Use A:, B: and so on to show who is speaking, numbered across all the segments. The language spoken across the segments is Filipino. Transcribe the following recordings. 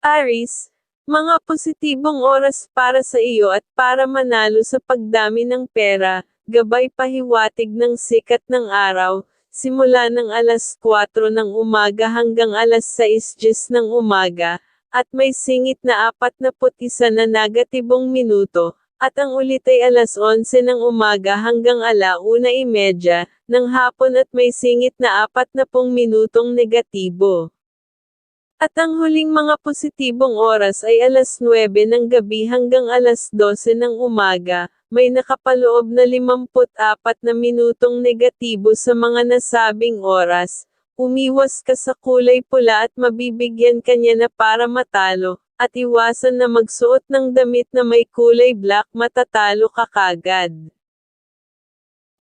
A: Aris, mga positibong oras para sa iyo at para manalo sa pagdami ng pera, gabay pahiwatig ng sikat ng araw, simula ng alas 4 ng umaga hanggang alas 6.10 ng umaga, at may singit na 41 na negatibong minuto, at ang ulit ay alas 11 ng umaga hanggang alauna imedya, ng hapon at may singit na 40 minutong negatibo. At ang huling mga positibong oras ay alas 9 ng gabi hanggang alas 12 ng umaga, may nakapaloob na 54 na minutong negatibo sa mga nasabing oras. Umiwas ka sa kulay pula at mabibigyan kanya na para matalo, at iwasan na magsuot ng damit na may kulay black matatalo ka kagad.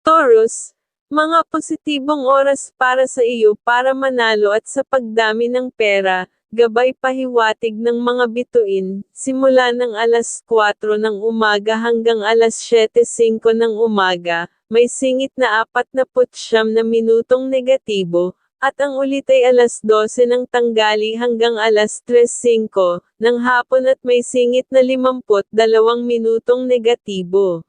A: Taurus, mga positibong oras para sa iyo para manalo at sa pagdami ng pera, gabay pahiwatig ng mga bituin, simula ng alas 4 ng umaga hanggang alas 7.05 ng umaga, may singit na 49 na minutong negatibo, at ang ulit ay alas 12 ng tanggali hanggang alas 3.05 ng hapon at may singit na 52 minutong negatibo.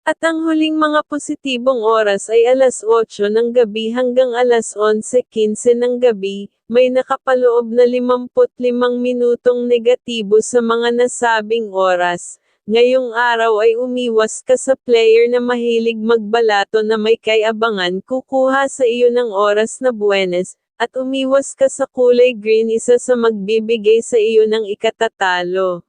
A: At ang huling mga positibong oras ay alas 8 ng gabi hanggang alas 11.15 ng gabi, may nakapaloob na 55 minutong negatibo sa mga nasabing oras. Ngayong araw ay umiwas ka sa player na mahilig magbalato na may kay-abangan kukuha sa iyo ng oras na buwenes, at umiwas ka sa kulay green isa sa magbibigay sa iyo ng ikatatalo.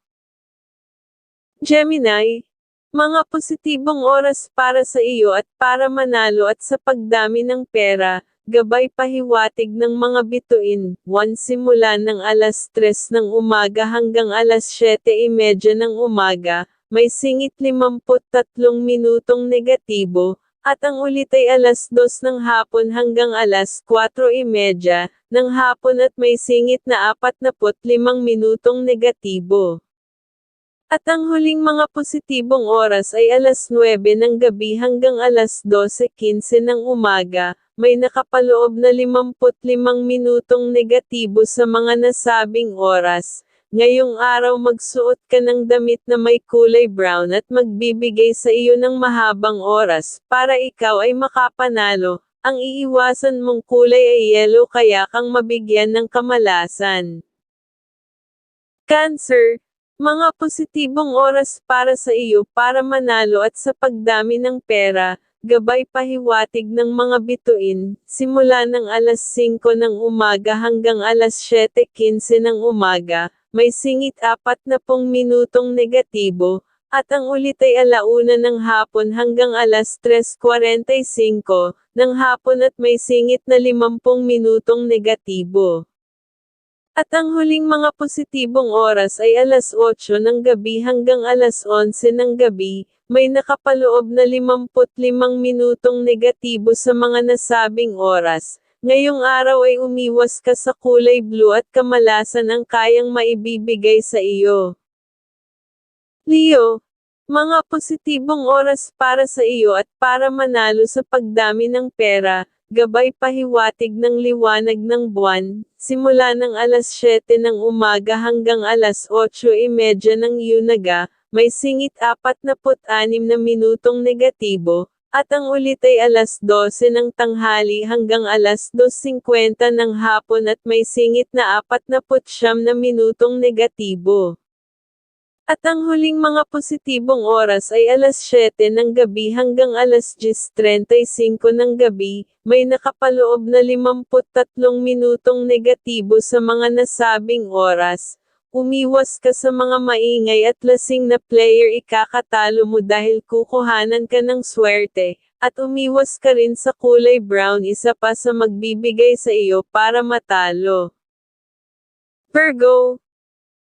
A: Gemini, mga positibong oras para sa iyo at para manalo at sa pagdami ng pera, gabay pahiwatig ng mga bituin, 1 simula ng alas 3 ng umaga hanggang alas 7.30 ng umaga, may singit 53 minutong negatibo, at ang ulit ay alas 2 ng hapon hanggang alas 4.30 ng hapon at may singit na 45 minutong negatibo. At ang huling mga positibong oras ay alas 9 ng gabi hanggang alas 12.15 ng umaga, may nakapaloob na 55 minutong negatibo sa mga nasabing oras. Ngayong araw magsuot ka ng damit na may kulay brown at magbibigay sa iyo ng mahabang oras, para ikaw ay makapanalo. Ang iiwasan mong kulay ay yellow kaya kang mabigyan ng kamalasan. Cancer, mga positibong oras para sa iyo para manalo at sa pagdami ng pera, gabay pahiwatig ng mga bituin, simula ng alas 5 ng umaga hanggang alas 7.15 ng umaga, may singit 40 minutong negatibo, at ang ulit ay alauna ng hapon hanggang alas 3.45 ng hapon at may singit na 50 minutong negatibo. At ang huling mga positibong oras ay alas 8 ng gabi hanggang alas 11 ng gabi, may nakapaloob na 55 minutong negatibo sa mga nasabing oras. Ngayong araw ay umiwas ka sa kulay blue at kamalasan ang kayang maibibigay sa iyo. Leo, mga positibong oras para sa iyo at para manalo sa pagdami ng pera, gabay pahiwatig ng liwanag ng buwan, simula ng alas 7 ng umaga hanggang alas 8.30 ng yunaga, may singit 46 na minutong negatibo, at ang ulit ay alas 12 ng tanghali hanggang alas 2.50 ng hapon at may singit na 49 na minutong negatibo. At ang huling mga positibong oras ay alas 7 ng gabi hanggang alas 10.35 ng gabi, may nakapaloob na 53 minutong negatibo sa mga nasabing oras. Umiwas ka sa mga maingay at lasing na player ikakatalo mo dahil kukuhanan ka ng swerte, at umiwas ka rin sa kulay brown isa pa sa magbibigay sa iyo para matalo. Virgo,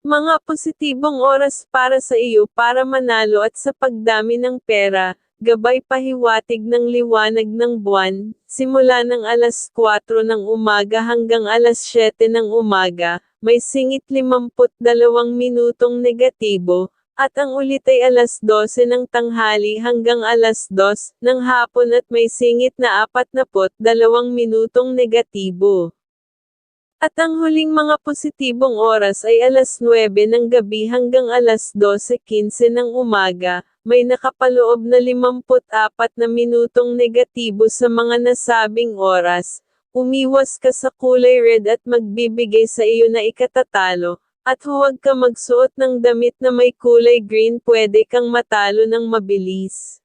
A: mga positibong oras para sa iyo para manalo at sa pagdami ng pera, gabay pahiwatig ng liwanag ng buwan, simula ng alas 4 ng umaga hanggang alas 7 ng umaga, may singit 52 minutong negatibo, at ang ulit ay alas 12 ng tanghali hanggang alas 2 ng hapon at may singit na 42 minutong negatibo. At ang huling mga positibong oras ay alas 9 ng gabi hanggang alas 12.15 ng umaga, may nakapaloob na 54 na minutong negatibo sa mga nasabing oras. Umiwas ka sa kulay red at magbibigay sa iyo na ikatatalo, at huwag ka magsuot ng damit na may kulay green pwede kang matalo ng mabilis.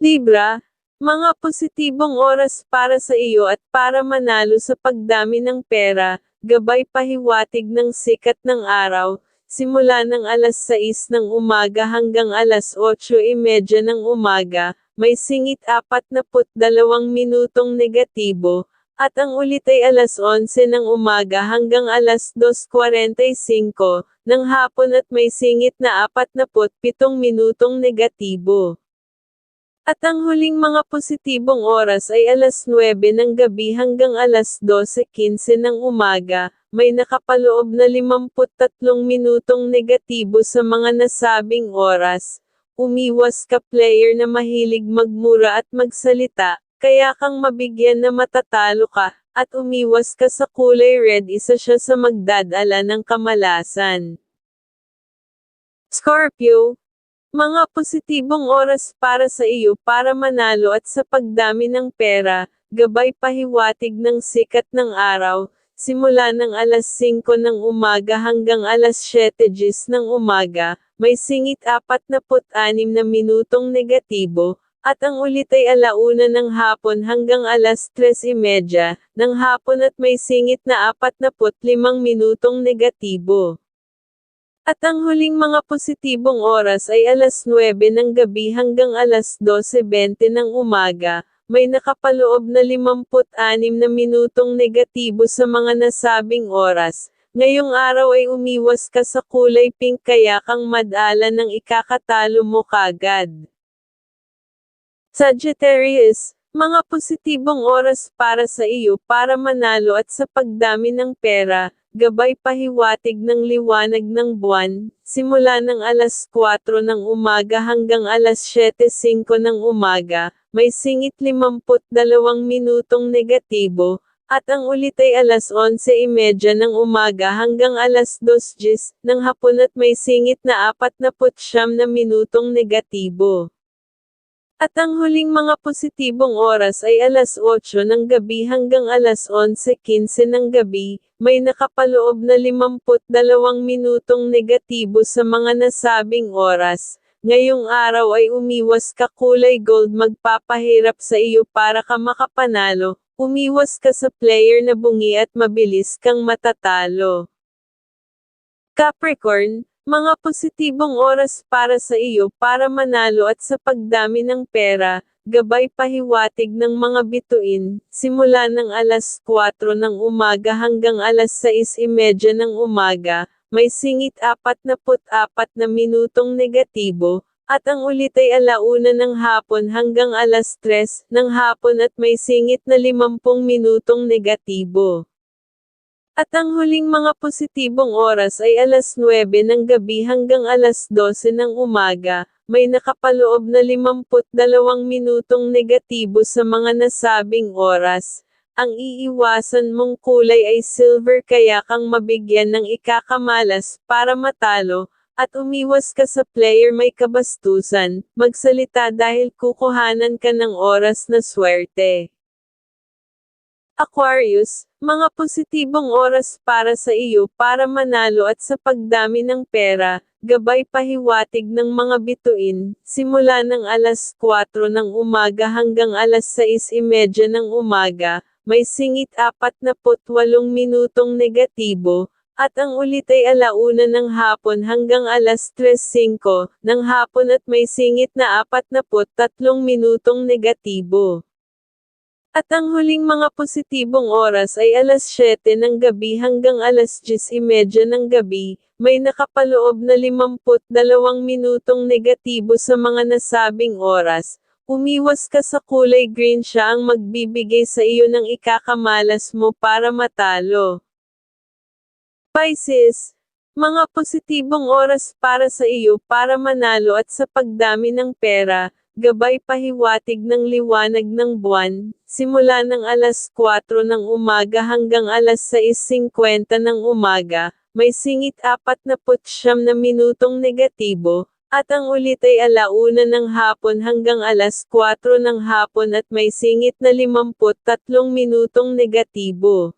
A: Libra, mga positibong oras para sa iyo at para manalo sa pagdami ng pera, gabay pahiwatig ng sikat ng araw, simula ng alas 6 ng umaga hanggang alas 8.30 ng umaga, may singit 42 minutong negatibo, at ang ulit ay alas 11 ng umaga hanggang alas 2.45 ng hapon at may singit na 47 minutong negatibo. At ang huling mga positibong oras ay alas 9 ng gabi hanggang alas 12.15 ng umaga, may nakapaloob na 53 minutong negatibo sa mga nasabing oras. Umiwas ka player na mahilig magmura at magsalita, kaya kang mabigyan na matatalo ka, at umiwas ka sa kulay red isa siya sa magdadala ng kamalasan. Scorpio, mga positibong oras para sa iyo para manalo at sa pagdami ng pera, gabay pahiwatig ng sikat ng araw, simula ng alas 5 ng umaga hanggang alas 7 gis ng umaga, may singit 46 na minutong negatibo, at ang ulit ay alauna ng hapon hanggang alas 3.30 ng hapon at may singit na 45 minutong negatibo. At ang huling mga positibong oras ay alas 9 ng gabi hanggang alas 12.20 ng umaga, may nakapaloob na 56 na minutong negatibo sa mga nasabing oras. Ngayong araw ay umiwas ka sa kulay pink kaya kang madala ng ikakatalo mo kagad. Sagittarius, mga positibong oras para sa iyo para manalo at sa pagdami ng pera, gabay pahiwatig ng liwanag ng buwan, simula ng alas 4 ng umaga hanggang alas 7.05 ng umaga, may singit 52 minutong negatibo, at ang ulit ay alas 11.30 ng umaga hanggang alas 2.00 ng hapon at may singit na 49 na minutong negatibo. At ang huling mga positibong oras ay alas 8 ng gabi hanggang alas 11.15 ng gabi, may nakapaloob na 52 minutong negatibo sa mga nasabing oras. Ngayong araw ay umiwas ka kulay gold magpapahirap sa iyo para ka makapanalo, umiwas ka sa player na bungi at mabilis kang matatalo. Capricorn, mga positibong oras para sa iyo para manalo at sa pagdami ng pera, gabay pahiwatig ng mga bituin, simula ng alas 4 ng umaga hanggang alas 6.30 ng umaga, may singit 44 na minutong negatibo, at ang ulit ay alauna ng hapon hanggang alas 3 ng hapon at may singit na 50 minutong negatibo. At ang huling mga positibong oras ay alas 9 ng gabi hanggang alas 12 ng umaga, may nakapaloob na 52 minutong negatibo sa mga nasabing oras. Ang iiwasan mong kulay ay silver kaya kang mabigyan ng ikakamalas para matalo, at umiwas ka sa player may kabastusan, magsalita dahil kukuhanan ka ng oras na swerte. Aquarius, mga positibong oras para sa iyo para manalo at sa pagdami ng pera, gabay pahiwatig ng mga bituin, simula ng alas 4 ng umaga hanggang alas 6.30 ng umaga, may singit 48 minutong negatibo, at ang ulit ay alauna ng hapon hanggang alas 3.05 ng hapon at may singit na 43 minutong negatibo. At ang huling mga positibong oras ay alas 7 ng gabi hanggang alas 10.30 ng gabi, may nakapaloob na 52 minutong negatibo sa mga nasabing oras. Umiwas ka sa kulay green siya ang magbibigay sa iyo ng ikakamalas mo para matalo. Pisces, mga positibong oras para sa iyo para manalo at sa pagdami ng pera, gabay pahiwatig ng liwanag ng buwan, simula ng alas 4 ng umaga hanggang alas 6.50 ng umaga, may singit 49 na minutong negatibo, at ang ulit ay alauna ng hapon hanggang alas 4 ng hapon at may singit na 53 minutong negatibo.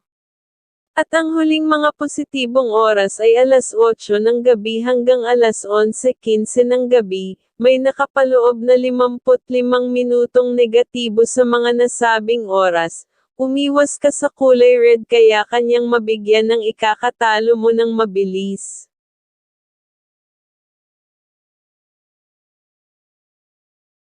A: At ang huling mga positibong oras ay alas 8 ng gabi hanggang alas 11.15 ng gabi, may nakapaloob na 55 minutong negatibo sa mga nasabing oras. Umiwas ka sa kulay red kaya kanyang mabigyan ng ikakatalo mo ng mabilis.